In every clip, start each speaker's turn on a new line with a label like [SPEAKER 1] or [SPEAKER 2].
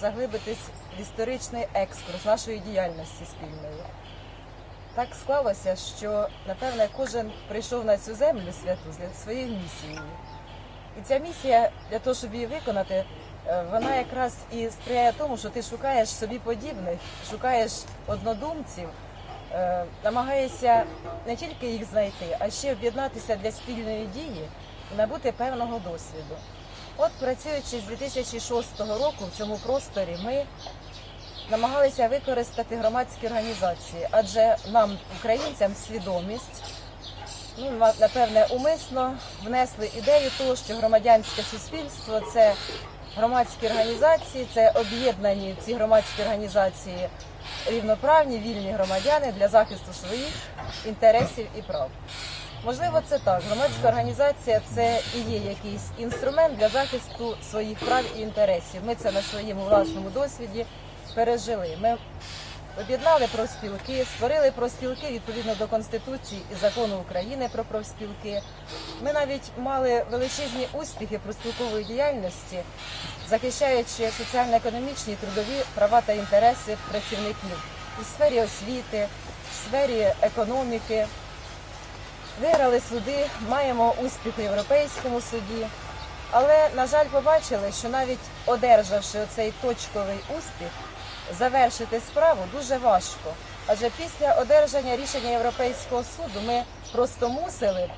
[SPEAKER 1] заглибитись в історичний екскурс нашої діяльності спільної. Так склалося, що напевне кожен прийшов на цю землю святу з своєю місією. І ця місія для того, щоб її виконати, е, вона якраз і сприяє тому, що ти шукаєш собі подібних, шукаєш однодумців, е, намагаєшся не тільки їх знайти, а ще об'єднатися для спільної дії і набути певного досвіду. От працюючи з 2006 року в цьому просторі, ми намагалися використати громадські організації, адже нам, українцям, свідомість, ну напевне, умисно внесли ідею того, що громадянське суспільство це громадські організації, це об'єднані ці громадські організації рівноправні, вільні громадяни для захисту своїх інтересів і прав. Можливо, це так. Громадська організація це і є якийсь інструмент для захисту своїх прав і інтересів. Ми це на своєму власному досвіді пережили. Ми об'єднали профспілки, створили профспілки відповідно до Конституції і закону України про профспілки. Ми навіть мали величезні успіхи профспілкової діяльності, захищаючи соціально-економічні, трудові права та інтереси працівників у сфері освіти, в сфері економіки. Виграли суди, маємо успіх у Європейському суді. Але, на жаль, побачили, що навіть одержавши цей точковий успіх, завершити справу дуже важко. Адже після одержання рішення Європейського суду ми просто мусили,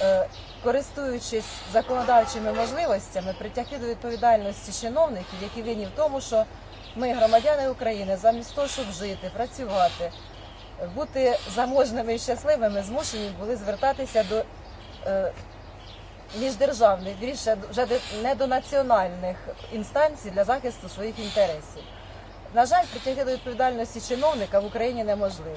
[SPEAKER 1] е, користуючись законодавчими можливостями, притягти до відповідальності чиновників, які винні в тому, що ми, громадяни України, замість того, щоб жити, працювати, бути заможними і щасливими, змушені були звертатися до е, міждержавних, більше вже не до національних інстанцій для захисту своїх інтересів. На жаль, притягти до відповідальності чиновника в Україні неможливо.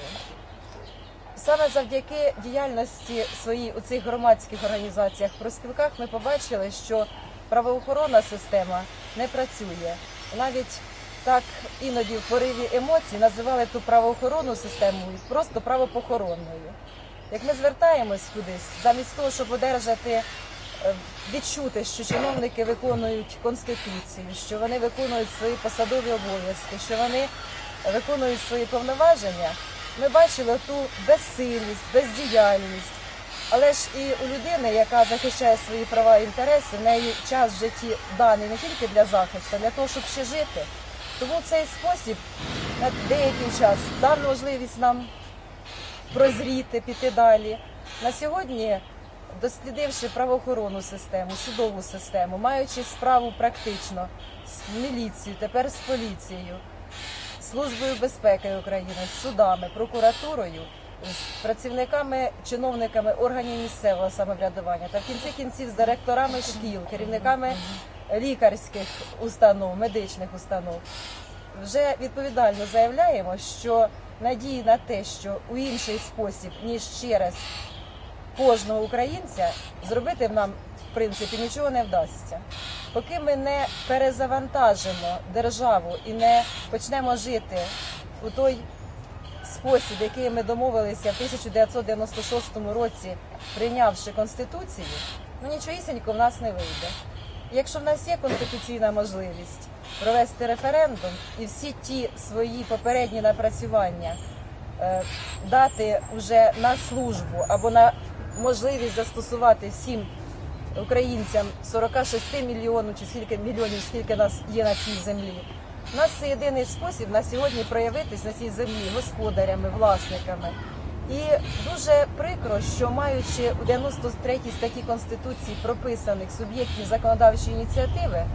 [SPEAKER 1] Саме завдяки діяльності своїй у цих громадських організаціях в проспілках ми побачили, що правоохоронна система не працює. Навіть так іноді в пориві емоцій називали ту правоохоронну систему просто правопохоронною. Як ми звертаємось кудись, замість того, щоб одержати е, відчути, що чиновники виконують конституцію, що вони виконують свої посадові обов'язки, що вони виконують свої повноваження, ми бачили ту безсилість, бездіяльність. Але ж і у людини, яка захищає свої права і інтереси, в неї час в житті даний не тільки для захисту, а для того, щоб ще жити. Тому цей спосіб на деякий час дав можливість нам прозріти, піти далі. На сьогодні, дослідивши правоохоронну систему, судову систему, маючи справу практично з міліцією, тепер з поліцією, Службою безпеки України, з судами, прокуратурою, з працівниками, чиновниками органів місцевого самоврядування та в кінці кінців з директорами шкіл, керівниками лікарських установ, медичних установ. Вже відповідально заявляємо, що надії на те, що у інший спосіб ніж через кожного українця зробити нам в принципі нічого не вдасться. Поки ми не перезавантажимо державу і не почнемо жити у той спосіб, який ми домовилися в 1996 році, прийнявши конституцію, ну нічогісінько в нас не вийде. Якщо в нас є конституційна можливість провести референдум і всі ті свої попередні напрацювання е, дати вже на службу або на можливість застосувати всім українцям 46 мільйонів чи скільки мільйонів, скільки нас є на цій землі. У нас це єдиний спосіб на сьогодні проявитись на цій землі господарями, власниками. І дуже прикро, що маючи у 93 статті Конституції прописаних суб'єктів законодавчої ініціативи,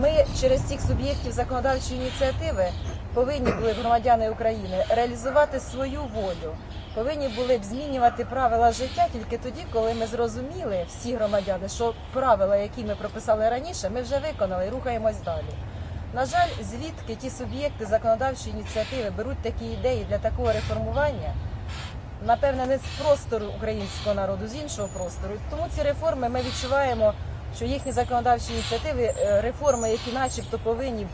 [SPEAKER 1] ми через цих суб'єктів законодавчої ініціативи повинні були громадяни України реалізувати свою волю, повинні були б змінювати правила життя тільки тоді, коли ми зрозуміли всі громадяни, що правила, які ми прописали раніше, ми вже виконали і рухаємось далі. На жаль, звідки ті суб'єкти законодавчої ініціативи беруть такі ідеї для такого реформування, напевне, не з простору українського народу, з іншого простору. Тому ці реформи ми відчуваємо, що їхні законодавчі ініціативи, е, реформи, які начебто повинні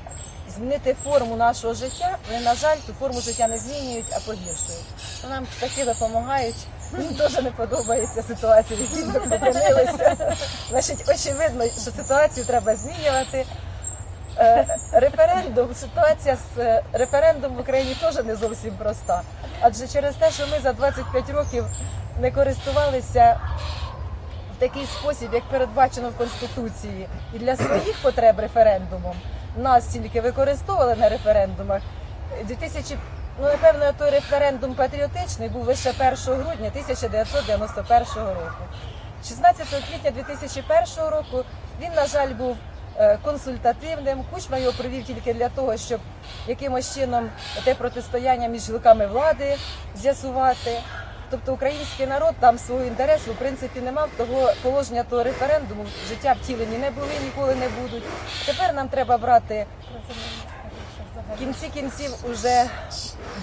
[SPEAKER 1] змінити форму нашого життя, вони, на жаль, ту форму життя не змінюють, а погіршують. Нам таки допомагають Їм теж не подобається ситуація, в якій ми опинилися. Значить, очевидно, що ситуацію треба змінювати. Е, Референдум, ситуація з е, референдумом в Україні теж не зовсім проста. Адже через те, що ми за 25 років не користувалися в такий спосіб, як передбачено в Конституції, і для своїх потреб референдумом нас тільки використовували на референдумах. 2000, ну напевно, той референдум патріотичний був лише 1 грудня 1991 року. 16 квітня 2001 року він, на жаль, був консультативним. Кучма його провів тільки для того, щоб якимось чином те протистояння між гілками влади з'ясувати. Тобто український народ там свого інтересу в принципі не мав того положення того референдуму життя втілені не були, ніколи не будуть. Тепер нам треба брати в кінці кінців уже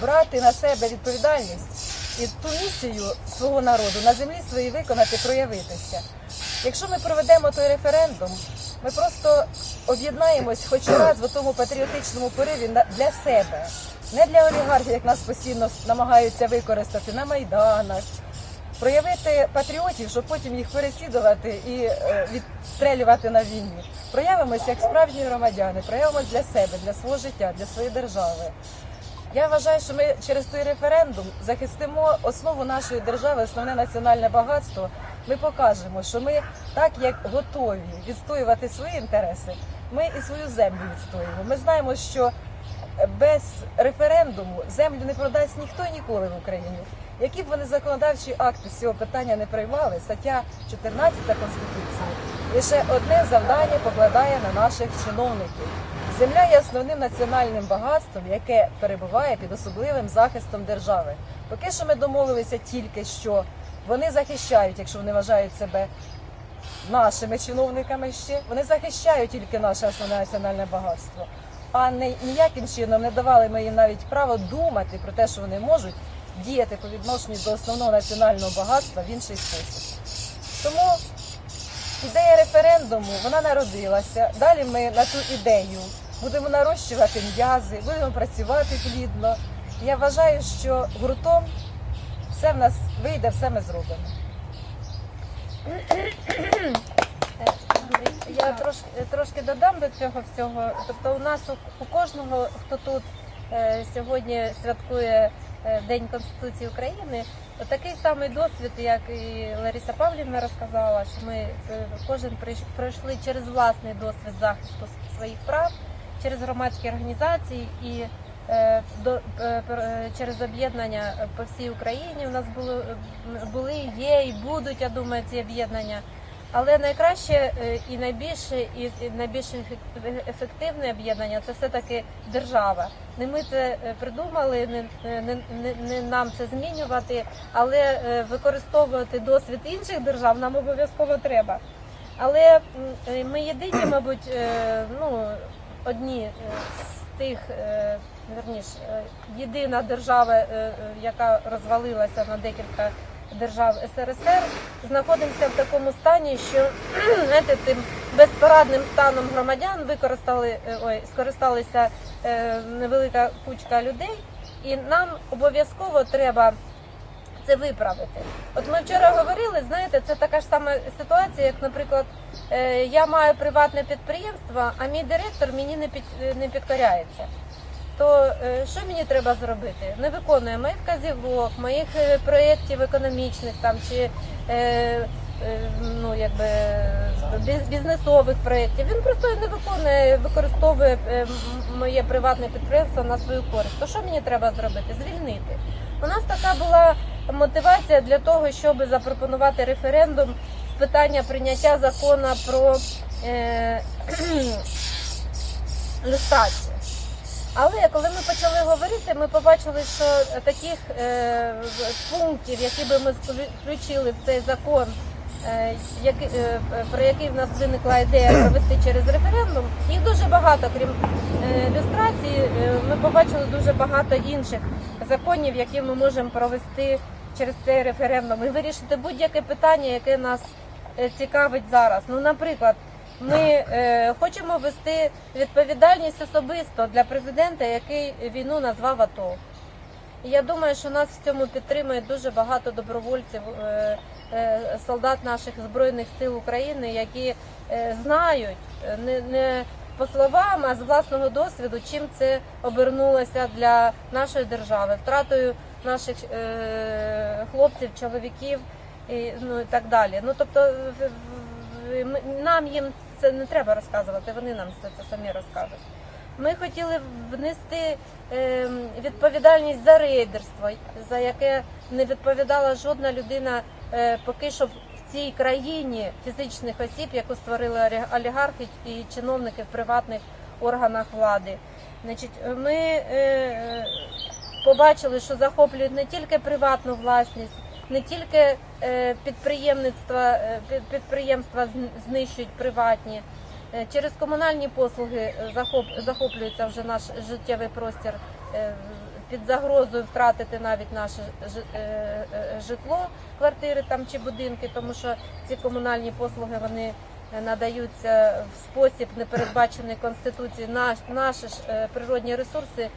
[SPEAKER 1] брати на себе відповідальність і ту місію свого народу на землі своїй виконати, проявитися. Якщо ми проведемо той референдум, ми просто об'єднаємось хоч раз в тому патріотичному пориві для себе, не для олігархів, як нас постійно намагаються використати на майданах. Проявити патріотів, щоб потім їх переслідувати і е, відстрелювати на війні. Проявимося як справжні громадяни, проявимось для себе, для свого життя, для своєї держави. Я вважаю, що ми через той референдум захистимо основу нашої держави, основне національне багатство. Ми покажемо, що ми так як готові відстоювати свої інтереси, ми і свою землю відстоюємо. Ми знаємо, що без референдуму землю не продасть ніхто і ніколи в Україні. Які б вони законодавчі акти з цього питання не приймали, стаття 14 Конституції лише одне завдання покладає на наших чиновників. Земля є основним національним багатством, яке перебуває під особливим захистом держави. Поки що ми домовилися тільки, що вони захищають, якщо вони вважають себе нашими чиновниками ще, вони захищають тільки наше основне національне багатство, а не ніяким чином не давали ми їм навіть право думати про те, що вони можуть діяти по відношенню до основного національного багатства в інший спосіб. Тому ідея референдуму вона народилася. Далі ми на ту ідею будемо нарощувати м'язи, будемо працювати плідно. Я вважаю, що гуртом все в нас вийде, все ми зробимо.
[SPEAKER 2] Я трошки, трошки додам до цього всього. Тобто, у нас у, у кожного, хто тут е, сьогодні святкує е, День Конституції України, такий самий досвід, як і Лариса Павлівна розказала, що ми е, кожен прийш- пройшли через власний досвід захисту своїх прав, через громадські організації і через об'єднання по всій Україні. У нас були, е, були, є і будуть, я думаю, ці об'єднання. Але найкраще е, і найбільше і найбільш ефективне об'єднання це все таки держава. Не ми це е, придумали, не, не, не, не нам це змінювати, але е, використовувати досвід інших держав нам обов'язково треба. Але е, ми єдині, мабуть, е, ну одні е, з тих, верніш, е, єдина держава, е, е, яка розвалилася на декілька держав СРСР, знаходимося в такому стані, що знаєте, тим безпорадним станом громадян використали ой, скористалися невелика кучка людей, і нам обов'язково треба це виправити. От ми вчора говорили, знаєте, це така ж сама ситуація, як, наприклад, я маю приватне підприємство, а мій директор мені не під не підкоряється. То е, що мені треба зробити? Не виконує моїх вказівок, моїх е, проєктів економічних там чи е, ну якби бізнесових проєктів. Він просто не виконує, використовує моє приватне підприємство на свою користь. То що мені треба зробити? Звільнити. У нас така була мотивація для того, щоб запропонувати референдум з питання прийняття закону про е, люстрацію. Але коли ми почали говорити, ми побачили, що таких е, пунктів, які би ми включили в цей закон, е, які, е, про який в нас виникла ідея провести через референдум, їх дуже багато, крім е, люстрації, е, ми побачили дуже багато інших законів, які ми можемо провести через цей референдум і вирішити будь-яке питання, яке нас е, цікавить зараз. Ну, наприклад, ми е, хочемо ввести відповідальність особисто для президента, який війну назвав АТО. І я думаю, що нас в цьому підтримує дуже багато добровольців, е, е, солдат наших збройних сил України, які е, знають е, не, не по словам, а з власного досвіду, чим це обернулося для нашої держави, втратою наших е, хлопців, чоловіків і ну і так далі. Ну тобто нам їм це не треба розказувати, вони нам все це самі розкажуть. Ми хотіли внести е, відповідальність за рейдерство, за яке не відповідала жодна людина е, поки що в цій країні фізичних осіб, яку створили олігархи і чиновники в приватних органах влади. Значить, ми е, е, побачили, що захоплюють не тільки приватну власність, не тільки е, підприємництва, е, під- підприємства зн- знищують приватні. Е, Через комунальні послуги захоп, захоплюється вже наш життєвий простір під загрозою втратити навіть наше жи- житло, квартири там чи будинки, тому що ці комунальні послуги вони надаються в спосіб, не передбачений конституцією. Наш, наші ж природні ресурси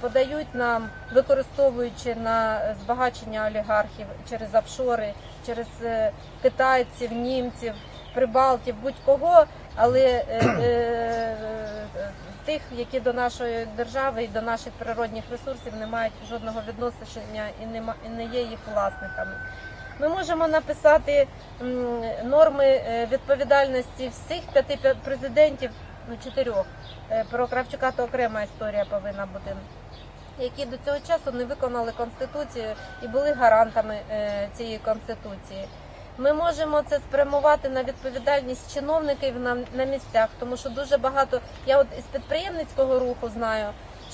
[SPEAKER 2] подають нам, використовуючи на збагачення олігархів через офшори, через е, китайців, німців, прибалтів, будь-кого, але е, е, е, тих, які до нашої держави і до наших природних ресурсів не мають жодного відношення і не, є їх власниками. Ми можемо написати норми е, відповідальності всіх п'яти п'я- президентів, ну чотирьох. Е, Про Кравчука то окрема історія повинна бути. Які до цього часу не виконали конституцію і були гарантами е, цієї конституції. Ми можемо це спрямувати на відповідальність чиновників на, на місцях, тому що дуже багато я от із підприємницького руху знаю,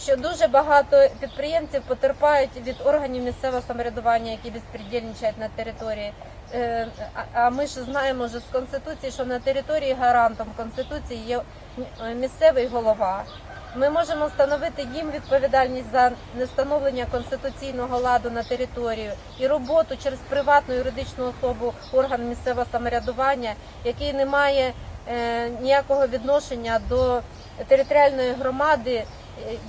[SPEAKER 2] що дуже багато підприємців потерпають від органів місцевого самоврядування, які безпредельничають на території. Е, а- ми ж знаємо вже з конституції, що на території гарантом конституції є е, місцевий голова. Ми можемо встановити їм відповідальність за нестановлення конституційного ладу на територію і роботу через приватну юридичну особу орган місцевого самоврядування, який не має е, ніякого відношення до територіальної громади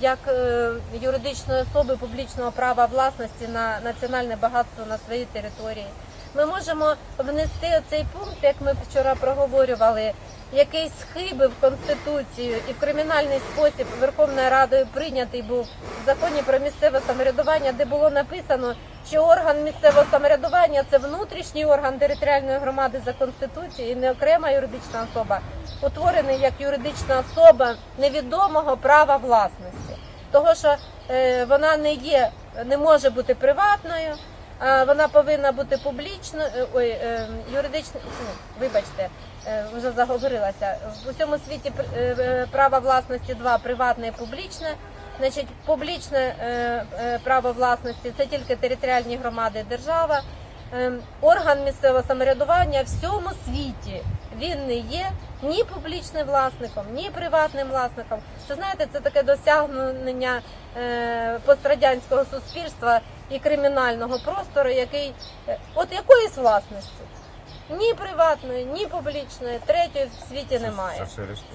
[SPEAKER 2] як е, юридичної особи публічного права власності на національне багатство на своїй території. Ми можемо внести цей пункт, як ми вчора проговорювали, який схибив Конституцію і в кримінальний спосіб Верховною Радою прийнятий був в законі про місцеве самоврядування, де було написано, що орган місцевого самоврядування це внутрішній орган територіальної громади за конституцією і не окрема юридична особа, утворений як юридична особа невідомого права власності, того що е, вона не є, не може бути приватною. А Вона повинна бути публічною, е, ой, е, юридичною, ну, вибачте, е, вже заговорилася. В усьому світі пр- е, е, право власності два приватне і публічне. Значить, публічне е, е, право власності це тільки територіальні громади, держава. Е, Орган місцевого самоврядування в всьому світі він не є ні публічним власником, ні приватним власником. Це знаєте, це таке досягнення е, пострадянського суспільства і кримінального простору, який е, от якоїсь власності. Ні приватної, ні публічної, третьої в світі немає.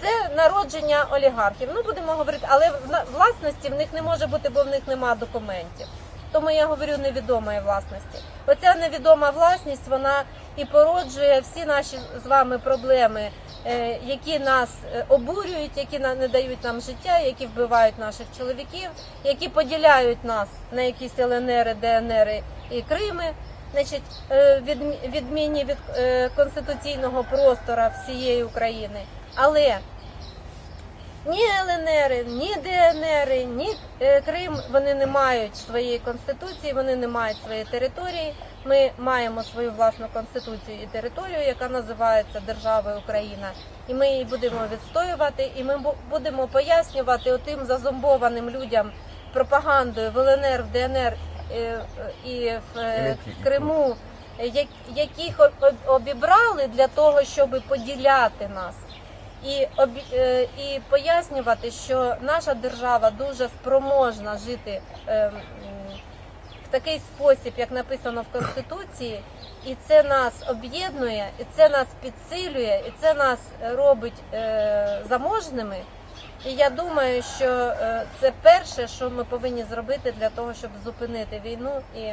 [SPEAKER 3] Це
[SPEAKER 2] народження олігархів. Ну будемо говорити, але власності в них не може бути, бо в них немає документів. Тому я говорю невідомої власності. Оця невідома власність вона і породжує всі наші з вами проблеми, е, які нас е, обурюють, які не дають нам життя, які вбивають наших чоловіків, які поділяють нас на якісь ЛНР, ДНР і Крими. Значить, е, відмінні від конституційного простора всієї України. Але ні ЛНР, ні ДНР, ні е, Крим вони не мають своєї конституції, вони не мають своєї території. Ми маємо свою власну конституцію і територію, яка називається Державою Україна, і ми її будемо відстоювати. І ми будемо пояснювати отим зазомбованим людям пропагандою в ЛНР, в ДНР е, і в е, Криму, яких об- об- обібрали для того, щоб поділяти нас і обі- е, і пояснювати, що наша держава дуже спроможна жити е, в такий спосіб, як написано в Конституції, і це нас об'єднує, і це нас підсилює, і це нас робить е, заможними. І я думаю, що е, це перше, що ми повинні зробити для того, щоб зупинити війну і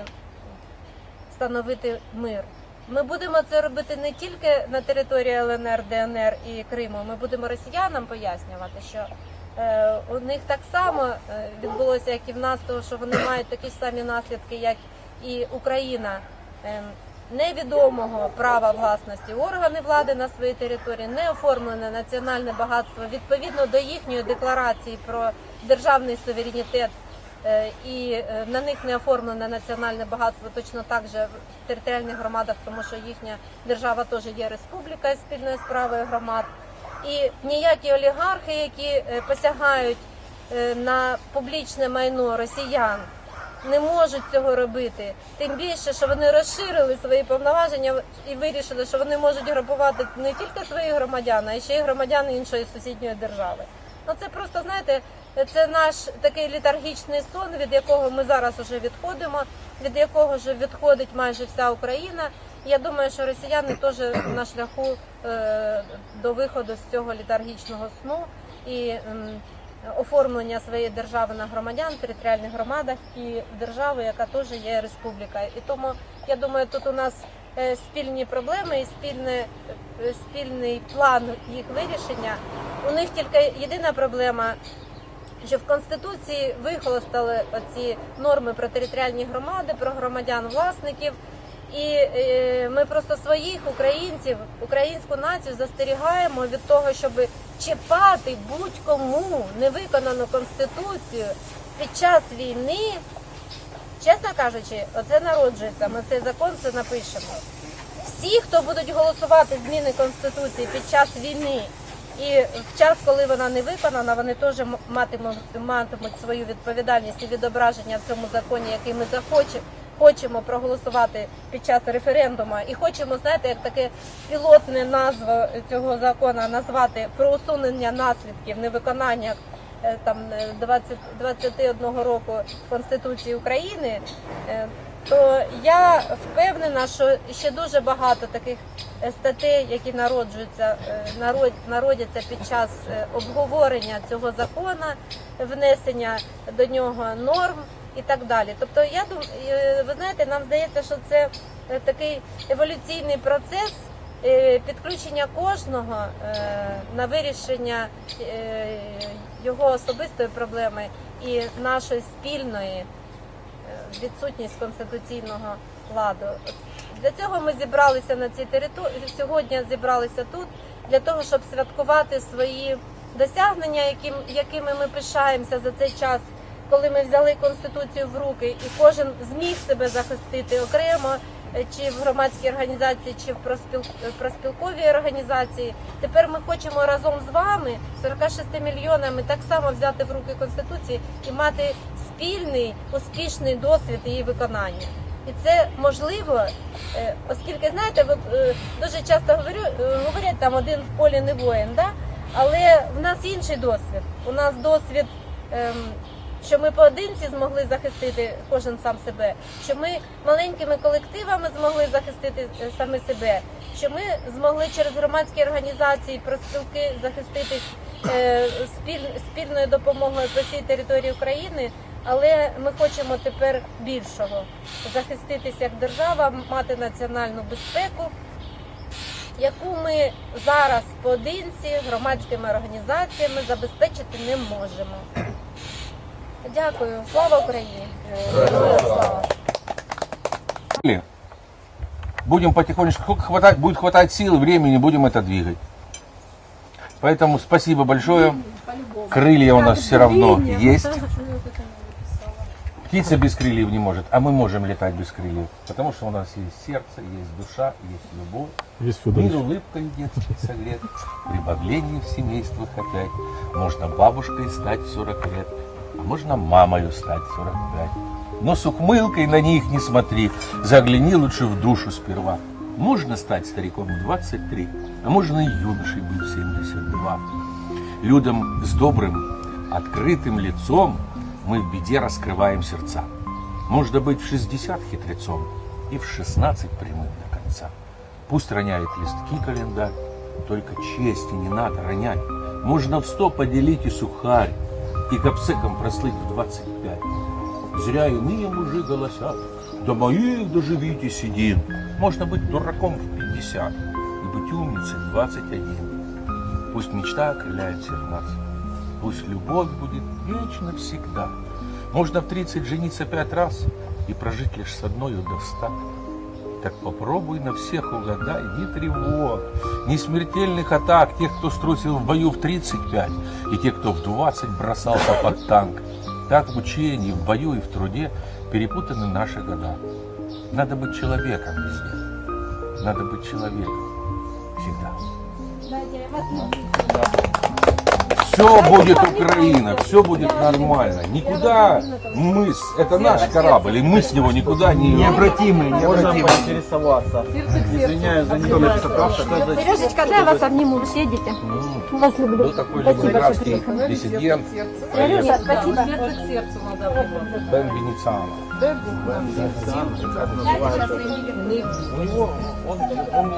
[SPEAKER 2] встановити мир. Ми будемо це робити не тільки на території ЛНР, ДНР і Криму. Ми будемо росіянам пояснювати, що е, у них так само е, відбулося, як і в нас, тому що вони мають такі ж самі наслідки, як і Україна. Е, Невідомого права власності органи влади на своїй території, не оформлене національне багатство відповідно до їхньої декларації про державний суверенітет і е, на них не оформлене національне багатство точно так же в територіальних громадах, тому що їхня держава теж є республіка із спільною справою громад. І ніякі олігархи, які е, посягають е, на публічне майно росіян, не можуть цього робити. Тим більше, що вони розширили свої повноваження і вирішили, що вони можуть грабувати не тільки своїх громадян, а ще й громадян іншої сусідньої держави. Ну це просто знаєте, це наш такий літаргічний сон, від якого ми зараз уже відходимо, від якого вже відходить майже вся Україна. Я думаю, що росіяни теж на шляху е, до виходу з цього літаргічного сну і оформлення своєї держави на громадян, територіальних громадах і держави, яка теж є республіка. І тому я думаю, тут у нас е, спільні проблеми і спільне, е, спільний план їх вирішення. У них тільки єдина проблема. Що в конституції вихолостали оці норми про територіальні громади, про громадян власників, і е, ми просто своїх українців, українську націю застерігаємо від того, щоб чіпати будь-кому невиконану конституцію під час війни. Чесно кажучи, оце народжується. Ми цей закон це напишемо. Всі, хто будуть голосувати зміни конституції під час війни. І в час, коли вона не виконана, вони теж матимуть, матимуть свою відповідальність і відображення в цьому законі, який ми захочемо. Хочемо проголосувати під час референдуму і хочемо, знаєте, як таке пілотне назва цього закону назвати про усунення наслідків невиконання е, там е, 20, 21 року Конституції України, е, то я впевнена, що ще дуже багато таких е, статей, які народжуються, е, народ, народяться під час е, обговорення цього закону, внесення до нього норм і так далі. Тобто, я ви знаєте, нам здається, що це такий еволюційний процес. Підключення кожного на вирішення його особистої проблеми і нашої спільної відсутність конституційного ладу. Для цього ми зібралися на цій території. Сьогодні зібралися тут для того, щоб святкувати свої досягнення, яким, якими ми пишаємося за цей час, коли ми взяли конституцію в руки, і кожен зміг себе захистити окремо. Чи в громадській організації, чи в проспіл... проспілковій організації. Тепер ми хочемо разом з вами, 46 мільйонами, так само взяти в руки конституції і мати спільний успішний досвід її виконання. І це можливо, е, оскільки знаєте, от, е, дуже часто е, говорять там один в полі не воїн, да? але в нас інший досвід. У нас досвід, ем, що ми поодинці змогли захистити кожен сам себе, що ми маленькими колективами змогли захистити е, саме себе, що ми змогли через громадські організації, проспілки захиститись е, спіль- спільною допомогою по всій території України. Але ми хочемо тепер більшого захиститися як держава, мати національну безпеку, яку ми зараз поодинці громадськими організаціями забезпечити не можемо. Дякую, слава Україні! Слава!
[SPEAKER 3] Будем потихонечку, хватать, будет хватать сил, времени, будем это двигать. Поэтому спасибо большое. Крылья у нас все равно есть. Птица без крыльев не может, а мы можем летать без крыльев. Потому что у нас есть сердце, есть душа, есть любовь.
[SPEAKER 4] Есть
[SPEAKER 3] Мир улыбкой детской согрет, прибавление в семействах опять. Можно бабушкой стать в 40 лет, можно мамою стать в 45. Но с ухмылкой на них не смотри, загляни лучше в душу сперва. Можно стать стариком в 23, а можно и юношей быть в 72. Людям с добрым, открытым лицом мы в беде раскрываем сердца. Можно быть в 60 хитрецом и в 16 прямым до конца. Пусть роняет листки календарь, только чести не надо ронять. Можно в 100 поделить и сухарь, и капсеком прослыть в 25. Зря иные мужи голосят, до моих доживите сидим. Можно быть дураком в 50 и быть умницей в 21. Пусть мечта окрыляет всех нас, пусть любовь будет вечно всегда. Можно в 30 жениться пять раз и прожить лишь с одной до ста. Так попробуй на всех угадай, ни тревог, ни смертельных атак тех, кто струсил в бою в 35, и тех, кто в 20 бросался под танк. Так в учении, в бою и в труде перепутаны наши года. Надо быть человеком везде. Надо быть человеком всегда. Все будет Украина, все будет нормально. Никуда мы, с- это наш корабль, и мы с него никуда не...
[SPEAKER 4] Необратимый,
[SPEAKER 5] Можно
[SPEAKER 4] необратимый.
[SPEAKER 5] поинтересоваться? Извиняюсь за недописотравство.
[SPEAKER 2] Сережечка, дай вас обниму, едете?
[SPEAKER 3] М,
[SPEAKER 2] Вас люблю.
[SPEAKER 3] Был такой ленинградский диссидент
[SPEAKER 2] Сережа, спасибо.
[SPEAKER 3] Бен Венециано. У него, он, он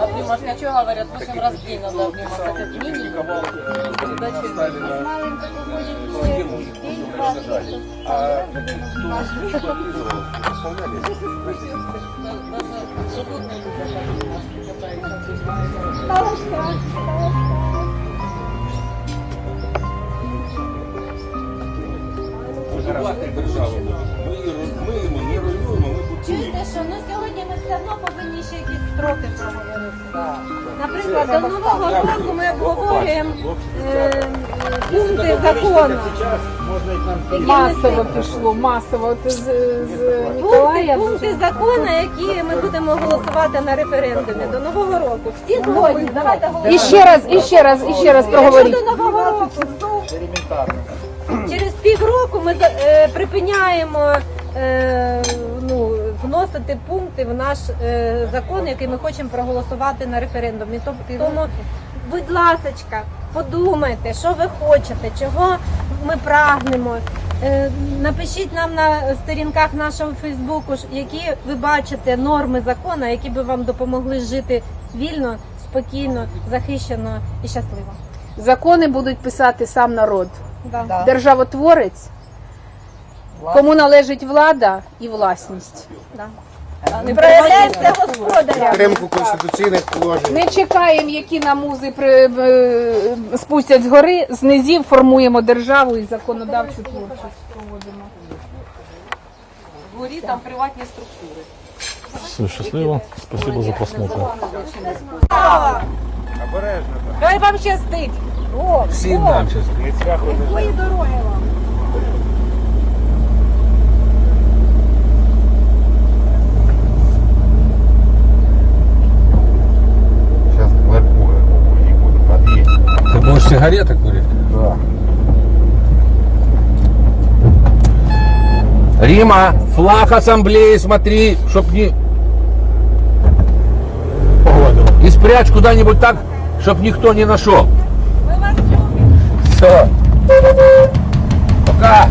[SPEAKER 1] Обнимашки, что говорят, 8 раз в день надо обниматься, как минимум.
[SPEAKER 3] А кто Будувати державу. Ми, ми йому не руйнуємо, ми будуємо.
[SPEAKER 2] Чуєте, що ну сьогодні ми все одно повинні ще якісь строки проговорити. Наприклад, до нового року ми обговорюємо е, пункти закону.
[SPEAKER 6] Масово пішло, масово. От з, з
[SPEAKER 2] Пункти,
[SPEAKER 6] Ніколая
[SPEAKER 2] пункти закону, які ми будемо голосувати на референдумі до нового року. Всі згодні. Давайте
[SPEAKER 6] і
[SPEAKER 2] голосуємо.
[SPEAKER 6] ще раз, і ще раз, і ще раз
[SPEAKER 2] Якщо
[SPEAKER 6] проговоріть.
[SPEAKER 2] до нового року через півроку ми е, припиняємо е, ну, вносити пункти в наш е, закон, який ми хочемо проголосувати на референдумі. Тобто, тому, будь ласочка, подумайте, що ви хочете, чого ми прагнемо. Е, Напишіть нам на сторінках нашого Фейсбуку, які ви бачите норми закону, які би вам допомогли жити вільно, спокійно, захищено і щасливо.
[SPEAKER 6] Закони будуть писати сам народ.
[SPEAKER 2] Да.
[SPEAKER 1] Да.
[SPEAKER 6] Державотворець, кому належить влада і власність.
[SPEAKER 2] Да. Ми проявляємося господаря.
[SPEAKER 4] Підтримку конституційних положень.
[SPEAKER 6] Не чекаємо, які нам музи при, е, спустять з гори, з низів формуємо державу і законодавчу творчість проводимо.
[SPEAKER 1] Вгорі там приватні структури.
[SPEAKER 7] Все, счастливо. Спасибо за просмотр.
[SPEAKER 6] Хай вам щастить! О,
[SPEAKER 3] Всім нам щастить.
[SPEAKER 6] Якої дороги вам?
[SPEAKER 3] Рима, флаг ассамблеи смотри, чтоб не... И спрячь куда-нибудь так, чтоб никто не нашел. Все. Пока.